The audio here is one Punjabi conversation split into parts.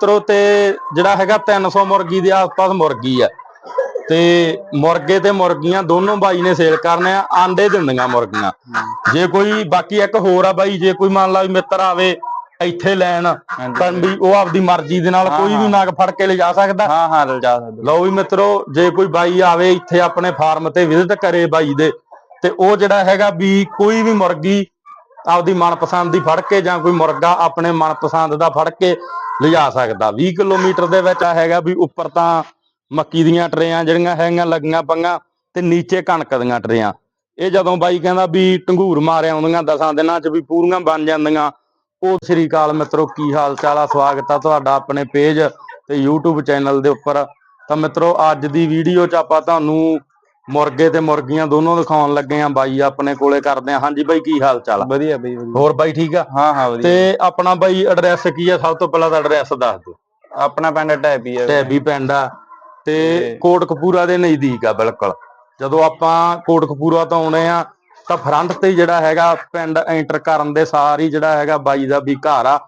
ਮਿੱਤਰੋ ਤੇ ਜਿਹੜਾ ਹੈਗਾ 300 ਮੁਰਗੀ ਦੇ ਆਸ-ਪਾਸ ਮੁਰਗੀ ਆ। ਤੇ ਮੁਰਗੇ ਤੇ ਮੁਰਗੀਆਂ ਦੋਨੋਂ ਬਾਈ ਨੇ ਸੇਲ ਕਰਨੇ ਆ ਆਂਡੇ ਦਿੰਦੀਆਂ ਮੁਰਗੀਆਂ। ਜੇ ਕੋਈ ਬਾਕੀ ਇੱਕ ਹੋਰ ਆ ਬਾਈ ਜੇ ਕੋਈ ਮੰਨ ਲਾ ਵੀ ਮਿੱਤਰ ਆਵੇ ਇੱਥੇ ਲੈਣ ਤਾਂ ਵੀ ਉਹ ਆਪਦੀ ਮਰਜ਼ੀ ਦੇ ਨਾਲ ਕੋਈ ਵੀ ਨਗ ਫੜ ਕੇ ਲਿਜਾ ਸਕਦਾ। ਹਾਂ ਹਾਂ ਲਿਜਾ ਸਕਦੇ। ਲਓ ਵੀ ਮਿੱਤਰੋ ਜੇ ਕੋਈ ਬਾਈ ਆਵੇ ਇੱਥੇ ਆਪਣੇ ਫਾਰਮ ਤੇ ਵਿਜ਼ਿਟ ਕਰੇ ਬਾਈ ਦੇ ਤੇ ਉਹ ਜਿਹੜਾ ਹੈਗਾ ਵੀ ਕੋਈ ਵੀ ਮੁਰਗੀ ਆਪਦੀ ਮਨਪਸੰਦ ਦੀ ਫੜ ਕੇ ਜਾਂ ਕੋਈ ਮੁਰਗਾ ਆਪਣੇ ਮਨਪਸੰਦ ਦਾ ਫੜ ਕੇ ਲਿਜਾ ਸਕਦਾ। 20 ਕਿਲੋਮੀਟਰ ਦੇ ਵਿੱਚ ਆ ਹੈਗਾ ਵੀ ਉੱਪਰ ਤਾਂ ਮੱਕੀ ਦੀਆਂ ਟਰੇਆਂ ਜਿਹੜੀਆਂ ਹੈਗੀਆਂ ਲੱਗੀਆਂ ਪੰਗਾ ਤੇ ਨੀਚੇ ਕਣਕ ਦੀਆਂ ਟਰੇਆਂ। ਇਹ ਜਦੋਂ ਬਾਈ ਕਹਿੰਦਾ ਵੀ ਟੰਗੂਰ ਮਾਰਿਆ ਆਉਂਦੀਆਂ ਦਸਾਂ ਦਿਨਾਂ ਚ ਵੀ ਪੂਰੀਆਂ ਬਣ ਜਾਂਦੀਆਂ। ਉਹ ਸ੍ਰੀ ਅਕਾਲ ਮਿੱਤਰੋ, ਕੀ ਹਾਲ ਚਾਲ ਆ? ਸਵਾਗਤ ਆ ਤੁਹਾਡਾ ਆਪਣੇ ਪੇਜ ਤੇ YouTube ਚੈਨਲ ਦੇ ਉੱਪਰ। ਤਾਂ ਮਿੱਤਰੋ, ਅੱਜ ਦੀ ਵੀਡੀਓ 'ਚ ਆਪਾਂ ਤੁਹਾਨੂੰ ਮੁਰਗੇ ਤੇ ਮੁਰਗੀਆਂ ਦੋਨੋਂ ਦਿਖਾਉਣ ਲੱਗੇ ਆਂ ਬਾਈ ਆਪਣੇ ਕੋਲੇ ਕਰਦੇ ਆਂ। ਹਾਂਜੀ ਬਾਈ ਕੀ ਹਾਲ ਚਾਲ ਆ? ਵਧੀਆ ਬਈ ਵਧੀਆ। ਹੋਰ ਬਾਈ ਠੀਕ ਆ? ਹਾਂ ਹਾਂ ਵਧੀਆ। ਤੇ ਆਪਣਾ ਬਾਈ ਐਡਰੈਸ ਕੀ ਆ? ਸਭ ਤੋਂ ਪਹਿਲਾਂ ਤਾਂ ਐਡਰੈਸ ਦੱਸ ਦਿਓ। ਆਪਣਾ ਪਿੰਡ ਟੈਪੀ ਹੈ ਟੈਬੀ ਪਿੰਡ ਆ। ਤੇ ਕੋਟਕਪੂਰਾ ਦੇ ਨਜ਼ਦੀਕ ਆ ਬਿਲਕੁਲ। ਜਦੋਂ ਆਪਾਂ ਕੋਟਕਪੂਰਾ ਤੋਂ ਆਉਣੇ ਆ ਤਾਂ ਫਰੰਟ ਤੇ ਜਿਹੜਾ ਹੈਗਾ ਪਿੰਡ ਐਂਟਰ ਕਰਨ ਦੇ ਸਾਰ ਹੀ ਜਿਹੜਾ ਹੈਗਾ ਬਾਈ ਦਾ ਵੀ ਘਰ ਆ।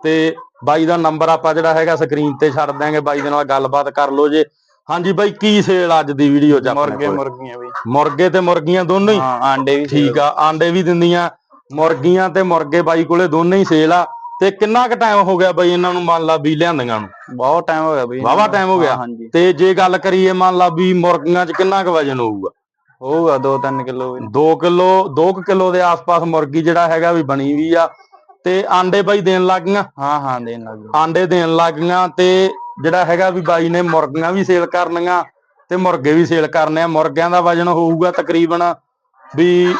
ਤੇ ਬਾਈ ਦਾ ਨੰਬਰ ਆਪਾਂ ਜਿਹੜਾ ਹੈਗਾ ਸਕਰੀਨ ਤੇ ਛੱਡ ਦਿਆਂਗੇ। ਬਾਈ ਦੇ ਨਾਲ ਗੱਲਬਾਤ ਕਰ ਲਓ ਜੇ। ਹਾਂਜੀ ਬਾਈ ਕੀ ਸੇਲ ਅੱਜ ਦੀ ਵੀਡੀਓ ਚ ਆਪਣੇ ਮੁਰਗੇ ਕੋਲ? ਮੁਰਗੀਆਂ ਬਈ ਮੁਰਗੇ ਤੇ ਮੁਰਗੀਆਂ ਦੋਨੋਂ ਹੀ? ਹਾਂ ਆਂਡੇ ਵੀ ਠੀਕ ਆ ਆਂਡੇ ਵੀ ਦਿੰਦੀਆਂ ਮੁਰਗੀਆਂ ਤੇ ਮੁਰਗੇ ਬਾਈ ਕੋਲੇ ਦੋਨੇ ਹੀ ਸੇਲ ਆ। ਤੇ ਕਿੰਨਾ ਕੁ ਟਾਈਮ ਹੋ ਗਿਆ ਬਾਈ ਇਹਨਾਂ ਨੂੰ ਮੰਨ ਲਾ ਵੀ ਲਿਆਂਦੀਆਂ ਨੂੰ? ਬਹੁਤ ਟਾਈਮ ਹੋ ਗਿਆ ਬਈ। ਵਾਹਵਾ time ਹੋ ਗਿਆ। ਹਾਂ, ਹਾਂਜੀ। ਤੇ ਜੇ ਗੱਲ ਕਰੀਏ ਮੰਨ ਲਾ ਵੀ ਮੁਰਗੀਆਂ 'ਚ ਕਿੰਨਾ ਕੁ ਵਜਨ ਹੋਊਗਾ? ਹੋਊਗਾ 2-3 ਕਿਲੋ 2 ਕਿਲੋ 2 ਕਿਲੋ ਦੇ ਆਸ-ਪਾਸ ਮੁਰਗੀ ਜਿਹੜਾ ਹੈਗਾ ਵੀ ਬਣੀ ਵੀ ਆ। ਤੇ ਆਂਡੇ ਬਾਈ ਦੇਣ ਲੱਗ ਗਈਆਂ? ਹਾਂ ਹਾਂ ਦੇਣ ਲੱਗ ਆਂਡੇ ਦੇਣ ਲੱਗ ਗਈਆਂ ਤੇ ਜਿਹੜਾ ਹੈਗਾ ਵੀ ਬਾਈ ਨੇ ਮੁਰਗੀਆਂ ਵੀ ਸੇਲ ਕਰਨੀਆਂ ਤੇ ਮੁਰਗੇ ਵੀ ਸੇਲ ਕਰਨੇ ਆ। ਮੁਰਗਿਆਂ ਦਾ ਵਜਨ ਹੋਊਗਾ ਤਕਰੀਬਨ ਵੀ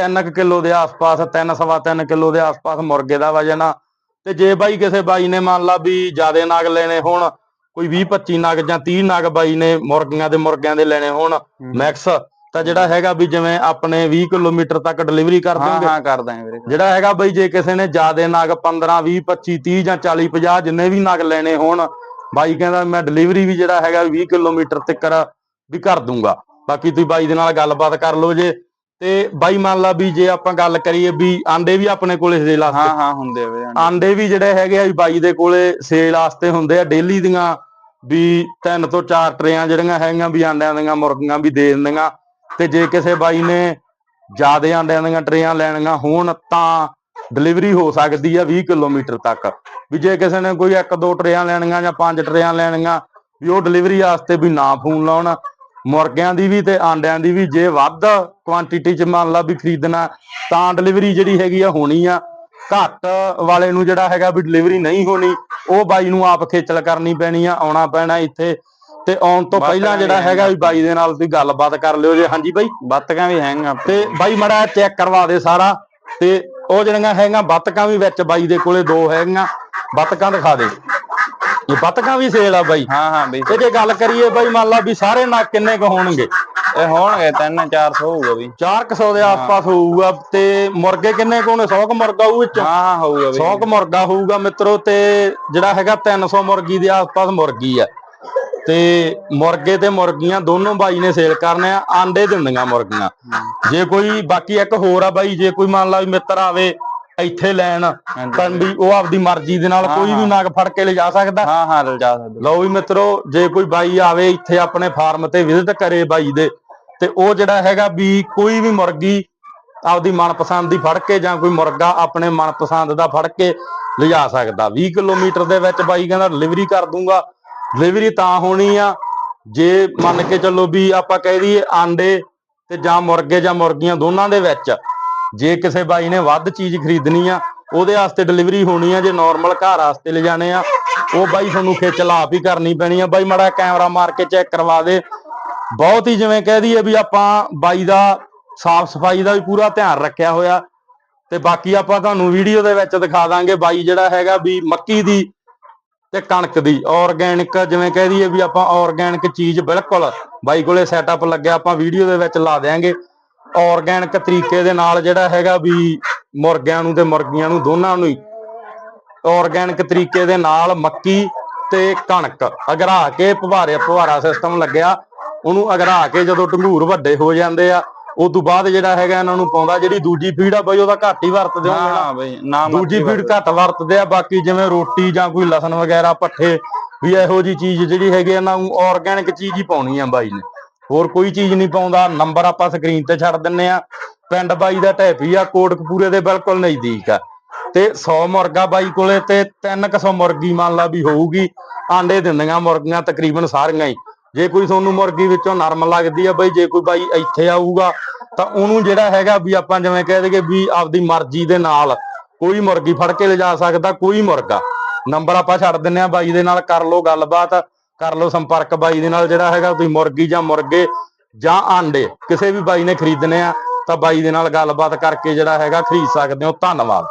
3 ਕਿਲੋ ਦੇ ਆਸ-ਪਾਸ 3 ਸਵਾ 3 ਕਿਲੋ ਦੇ ਆਸ-ਪਾਸ ਮੁਰਗੇ ਦਾ ਵਜਨ ਆ। ਤੇ ਜੇ ਬਾਈ ਕਿਸੇ ਬਾਈ ਨੇ ਮੰਨ ਲਾ ਵੀ ਜਿਆਦੇ ਨਗ ਲੈਣੇ ਹੋਣ ਕੋਈ 20 25 ਨਗ ਜਾਂ 30 ਨਗ ਬਾਈ ਨੇ ਮੁਰਗੀਆਂ ਦੇ ਮੁਰਗਿਆਂ ਦੇ ਲੈਣੇ ਹੋਣ ਮੈਕਸ ਤਾਂ ਜਿਹੜਾ ਹੈਗਾ ਵੀ ਜਿਵੇਂ ਆਪਣੇ 20 ਕਿਲੋਮੀਟਰ ਤੱਕ ਡਿਲੀਵਰੀ ਕਰ ਹਾਂ ਦਿਓਗੇ ਹਾਂ ਕਰ ਦਾਂਗੇ ਵੀਰੇ ਜਿਹੜਾ ਹੈਗਾ ਬਈ ਜੇ ਕਿਸੇ ਨੇ ਜਿਆਦੇ ਨਗ 15 20 25 30 ਜਾਂ 40 50 ਜਿੰਨੇ ਵੀ ਨਗ ਲੈਣੇ ਹੋਣ ਬਾਈ ਕਹਿੰਦਾ ਮੈਂ ਡਿਲੀਵਰੀ ਵੀ ਜਿਹੜਾ ਹੈਗਾ 20 ਕਿਲੋਮੀਟਰ ਤੱਕ ਵੀ ਕਰ ਦੂੰਗਾ। ਬਾਕੀ ਤੁਸੀਂ ਬਾਈ ਦੇ ਨਾਲ ਗੱਲਬਾਤ ਕਰ ਲਓ ਜੇ। ਤੇ ਬਾਈ ਮੰਨ ਲਾ ਵੀ ਜੇ ਆਪਾਂ ਗੱਲ ਕਰੀਏ ਵੀ ਆਂਡੇ ਵੀ ਆਪਣੇ ਕੋਲੇ ਸੇਲ ਹਾਂ ਵਾਸਤੇ। ਹਾਂ ਹੁੰਦੇ ਆ ਵੀਰੇ ਆਂਡੇ। ਆਂਡੇ ਵੀ ਜਿਹੜੇ ਹੈਗੇ ਆ ਵੀ ਬਾਈ ਦੇ ਕੋਲੇ ਸੇਲ ਵਾਸਤੇ ਹੁੰਦੇ ਆ ਡੇਲੀ ਦੀਆਂ ਵੀ ਤਿੰਨ ਤੋਂ ਚਾਰ ਟਰੇਆਂ ਜਿਹੜੀਆਂ ਹੈਗੀਆਂ ਵੀ ਆਂਡਿਆਂ ਦੀਆਂ ਮੁਰਗੀਆਂ ਵੀ ਦੇ ਦਿੰਦੀਆਂ। ਤੇ ਜੇ ਕਿਸੇ ਬਾਈ ਨੇ ਜਿਆਦੇ ਆਂਡਿਆਂ ਦੀਆਂ ਟਰੇਆਂ ਲੈਣੀਆਂ ਹੋਣ ਤਾਂ ਡਿਲੀਵਰੀ ਹੋ ਸਕਦੀ ਆ 20 ਕਿਲੋਮੀਟਰ ਤੱਕ। ਵੀ ਜੇ ਕਿਸੇ ਨੇ ਕੋਈ ਇੱਕ ਦੋ ਟਰੇਆਂ ਲੈਣੀਆਂ ਜਾਂ ਪੰਜ ਟਰੇਆਂ ਲੈਣੀਆਂ ਵੀ ਉਹ ਡਿਲੀਵਰੀ ਵਾਸਤੇ ਵੀ ਨਾ ਫੋਨ ਲਾਉਣ। ਮੁਰਗਿਆਂ ਦੀ ਵੀ ਤੇ ਆਂਡਿਆਂ ਦੀ ਵੀ ਜੇ ਵੱਧ ਕੁਆਂਟੀਟੀ ਚ ਮੰਨ ਲਾ ਵੀ ਖਰੀਦਣਾ ਤਾਂ ਡਿਲੀਵਰੀ ਜਿਹੜੀ ਹੈਗੀ ਆ ਹੋਣੀ ਆ। ਘੱਟ ਵਾਲੇ ਨੂੰ ਜਿਹੜਾ ਹੈਗਾ ਵੀ ਡਿਲੀਵਰੀ ਨਹੀਂ ਹੋਣੀ ਉਹ ਬਾਈ ਨੂੰ ਆਪ ਖੇਚਲ ਕਰਨੀ ਪੈਣੀ ਆ ਆਉਣਾ ਪੈਣਾ ਇੱਥੇ। ਤੇ ਆਉਣ ਤੋਂ ਪਹਿਲਾਂ ਜਿਹੜਾ। ਹੈਗਾ ਵੀ ਬਾਈ ਦੇ ਨਾਲ ਤੁਸੀਂ ਗੱਲਬਾਤ ਕਰ ਲਿਓ ਜੇ। ਹਾਂਜੀ ਬਾਈ? ਬੱਤਕਾਂ ਵੀ ਹੈਗੀਆਂ ਤੇ ਬਾਈ ਮੜਾ ਚੈੱਕ ਕਰਵਾ ਦੇ ਸਾਰਾ। ਤੇ ਉਹ ਜਿਹੜੀਆਂ ਹੈਗੀਆਂ ਬੱਤਕਾਂ ਵੀ ਵਿੱਚ ਬਾਈ ਦੇ ਕੋਲੇ ਦੋ ਹੈਗੀਆਂ ਬੱਤਕਾਂ ਦਿਖਾ ਦੇ। ਇਹ ਬੱਤਕਾਂ ਵੀ ਸੇਲ ਆ ਬਾਈ। ਹਾਂ ਹਾਂ ਬਈ। ਤੇ ਜੇ ਗੱਲ ਕਰੀਏ ਬਾਈ ਮੰਨ ਲਾ ਵੀ ਸਾਰੇ ਨਗ ਕਿੰਨੇ ਕੁ ਹੋਣਗੇ? ਇਹ ਹੋਣਗੇ 3-400 ਹੋਊਗਾ ਬਈ। 400 ਦੇ ਆਸ-ਪਾਸ ਹੋਊਗਾ ਤੇ ਮੁਰਗੇ ਕਿੰਨੇ ਕੁ ਹੋਣੇ? 100 ਕੁ ਮੁਰਗਾ ਹੋਊ ਵਿੱਚੋਂ? ਹਾਂ ਹਾਂ ਹੋਊਗਾ ਬਈ। 100 ਕੁ ਮੁਰਗਾ ਹੋਊਗਾ ਮਿੱਤਰੋ ਤੇ ਜਿਹੜਾ ਹੈਗਾ 300 ਮੁਰਗੀ ਦੇ ਆਸ-ਪਾਸ ਮੁਰਗੀ ਆ। ਤੇ ਮੁਰਗੇ ਤੇ ਮੁਰਗੀਆਂ ਦੋਨੋਂ ਬਾਈ ਨੇ ਸੇਲ ਕਰਨੇ ਆ ਆਂਡੇ ਦਿੰਦੀਆਂ ਮੁਰਗੀਆਂ। ਜੇ ਕੋਈ ਬਾਕੀ ਇੱਕ ਹੋਰ ਆ ਬਾਈ ਜੇ ਕੋਈ ਮੰਨ ਲਾ ਵੀ ਮਿੱਤਰ ਆਵੇ ਇੱਥੇ ਲੈਣ ਤਾਂ ਵੀ ਉਹ ਆਪਦੀ ਮਰਜ਼ੀ ਦੇ ਨਾਲ ਕੋਈ ਵੀ ਨਗ ਫੜ ਕੇ ਲਿਜਾ ਸਕਦਾ। ਹਾਂ ਹਾਂ ਲਿਜਾ ਸਕਦੇ। ਲਓ ਵੀ ਮਿੱਤਰੋ ਜੇ ਕੋਈ ਬਾਈ ਆਵੇ ਇੱਥੇ ਆਪਣੇ ਫਾਰਮ ਤੇ ਵਿਜ਼ਿਟ ਕਰੇ ਬਾਈ ਦੇ ਤੇ ਉਹ ਜਿਹੜਾ ਹੈਗਾ ਵੀ ਕੋਈ ਵੀ ਮੁਰਗੀ ਆਪਦੀ ਮਨਪਸੰਦ ਦੀ ਫੜ ਕੇ ਜਾਂ ਕੋਈ ਮੁਰਗਾ ਆਪਣੇ ਮਨਪਸੰਦ ਦਾ ਫੜ ਕੇ ਲਿਜਾ ਸਕਦਾ। 20 ਕਿਲੋਮੀਟਰ ਦੇ ਵਿੱਚ ਬਾਈ ਕਹਿੰਦਾ ਡਿਲੀਵਰੀ ਕਰ ਦੂੰਗਾ। ਡਿਲੀਵਰੀ ਤਾਂ ਹੋਣੀ ਆ। ਜੇ ਮੰਨ ਕੇ ਚੱਲੋ ਵੀ ਆਪਾਂ ਕਹਿ ਦਈਏ ਆਂਡੇ ਤੇ ਜਾਂ ਮੁਰਗੇ ਜਾਂ ਮੁਰਗੀਆਂ ਦੋਨਾਂ ਦੇ ਵਿੱਚ ਜੇ ਕਿਸੇ ਬਾਈ ਨੇ ਵੱਧ ਚੀਜ਼ ਖਰੀਦਣੀ ਆ, ਉਹਦੇ ਵਾਸਤੇ ਡਿਲੀਵਰੀ ਹੋਣੀ ਆ, ਜੇ ਨਾਰਮਲ ਘਰ ਵਾਸਤੇ ਲਿਜਾਣੇ ਆ, ਉਹ ਬਾਈ ਤੁਹਾਨੂੰ ਖੇਚਲ ਆਪ ਹੀ ਕਰਨੀ ਪੈਣੀ ਆ। ਬਾਈ ਮੜਾ ਕੈਮਰਾ ਮਾਰ ਕੇ ਚੈੱਕ ਕਰਵਾ ਦੇ। ਬਹੁਤ ਹੀ ਜਿਵੇਂ ਕਹਿ ਦਈਏ ਵੀ ਆਪਾਂ ਬਾਈ ਦਾ ਸਾਫ਼ ਸਫ਼ਾਈ ਦਾ ਵੀ ਪੂਰਾ ਧਿਆਨ ਰੱਖਿਆ ਹੋਇਆ। ਤੇ ਬਾਕੀ ਆਪਾਂ ਤੁਹਾਨੂੰ ਵੀਡੀਓ ਦੇ ਵਿੱਚ ਦਿਖਾ ਦਾਂਗੇ ਬਾਈ ਜਿਹੜਾ ਹੈਗਾ ਵੀ ਮੱਕੀ ਦੀ ਤੇ ਕਣਕ ਦੀ ਆਰਗੈਨਿਕ ਜਿਵੇਂ ਕਹਿ ਦਈਏ ਵੀ ਆਪਾਂ ਆਰਗੈਨਿਕ ਚੀਜ਼ ਬਿਲਕੁਲ ਬਾਈ ਕੋਲੇ ਸੈਟਅਪ ਲੱਗਿਆ, ਆਪਾਂ ਵੀਡੀਓ ਦੇ ਵਿੱਚ ਲਾ ਦੇਾਂਗੇ ਆਰਗੈਨਿਕ ਤਰੀਕੇ ਦੇ ਨਾਲ ਜਿਹੜਾ ਹੈਗਾ ਵੀ ਮੁਰਗਿਆਂ ਨੂੰ ਤੇ ਮੁਰਗੀਆਂ ਨੂੰ ਦੋਨਾਂ ਨੂੰ ਹੀ। ਆਰਗੈਨਿਕ ਤਰੀਕੇ ਦੇ ਨਾਲ ਮੱਕੀ ਤੇ ਕਣਕ। ਅਗਰਾ ਕੇ ਫੁਹਾਰੇ ਫੁਹਾਰਾ ਸਿਸਟਮ ਲੱਗਿਆ, ਉਹਨੂੰ ਅਗਰਾ ਕੇ ਜਦੋਂ ਢੰਗੂਰ ਵੱਡੇ ਹੋ ਜਾਂਦੇ ਆ ਉਸ ਤੋਂ ਬਾਅਦ ਜਿਹੜਾ ਹੈਗਾ ਇਹਨਾਂ ਨੂੰ ਪਾਉਂਦਾ ਜਿਹੜੀ ਦੂਜੀ ਫੀਡ ਆ ਬਾਈ ਉਹਦਾ ਘੱਟ ਹੀ ਵਰਤਦੇ ਹਾਂ ਹਾਂ ਬਈ ਨਾ ਦੂਜੀ ਫੀਡ ਘੱਟ ਵਰਤਦੇ ਆ ਬਾਕੀ ਜਿਵੇਂ ਰੋਟੀ ਜਾਂ ਕੋਈ ਲਸਣ ਵਗੈਰਾ ਪੱਠੇ ਵੀ ਇਹੋ ਜੀ ਚੀਜ਼ ਜਿਹੜੀ ਹੈਗੀ ਇਹਨਾਂ ਨੂੰ ਆਰਗੈਨਿਕ ਚੀਜ਼ ਹੀ ਪਾਉਣੀ ਆ ਬਾਈ ਨੇ। ਹੋਰ ਕੋਈ ਚੀਜ਼ ਨਹੀਂ ਪਾਉਂਦਾ। ਨੰਬਰ ਆਪਾਂ ਸਕਰੀਨ ਤੇ ਛੱਡ ਦਿੰਨੇ ਆ। ਪਿੰਡ ਬਾਈ ਦਾ ਢੈਪੀ ਆ ਕੋਟਕਪੂਰੇ ਦੇ ਬਿਲਕੁਲ ਨਜ਼ਦੀਕ ਆ। ਤੇ 100 ਮੁਰਗਾ ਬਾਈ ਕੋਲੇ ਤੇ 300 ਮੁਰਗੀ ਮੰਨ ਲਾ ਵੀ ਹੋਊਗੀ। ਆਂਡੇ ਦਿੰਦੀਆਂ ਮੁਰਗੀਆਂ ਤਕਰੀਬਨ ਸਾਰੀਆਂ ਹੀ। ਜੇ ਕੋਈ ਤੁਹਾਨੂੰ ਮੁਰਗੀ ਵਿੱਚੋਂ ਨਰਮ ਲੱਗਦੀ ਆ ਬਈ, ਜੇ ਕੋਈ ਬਾਈ ਇੱਥੇ ਆਊਗਾ, ਤਾਂ ਉਹਨੂੰ ਜਿਹੜਾ ਹੈਗਾ ਵੀ ਆਪਾਂ ਜਿਵੇਂ ਕਹਿ ਦਈਏ ਵੀ ਆਪਦੀ ਮਰਜ਼ੀ ਦੇ ਨਾਲ ਕੋਈ ਮੁਰਗੀ ਫੜ ਕੇ ਲਿਜਾ ਸਕਦਾ, ਕੋਈ ਮੁਰਗਾ। ਨੰਬਰ ਆਪਾਂ ਛੱਡ ਦਿੰਨੇ ਆ ਬਾਈ ਦੇ ਨਾਲ ਕਰ ਲਓ ਗੱਲਬਾਤ, ਕਰ ਲਓ ਸੰਪਰਕ, ਬਾਈ ਦੇ ਨਾਲ ਜਿਹੜਾ ਹੈਗਾ ਤੁਸੀਂ ਮੁਰਗੀ ਜਾਂ ਮੁਰਗੇ ਜਾਂ ਆਂਡੇ, ਕਿਸੇ ਵੀ ਬਾਈ ਨੇ ਖਰੀਦਣੇ ਆ, ਤਾਂ ਬਾਈ ਦੇ ਨਾਲ ਗੱਲਬਾਤ ਕਰਕੇ ਜਿਹੜਾ ਹੈਗਾ ਖਰੀਦ ਸਕਦੇ ਹੋ। ਧੰਨਵਾਦ।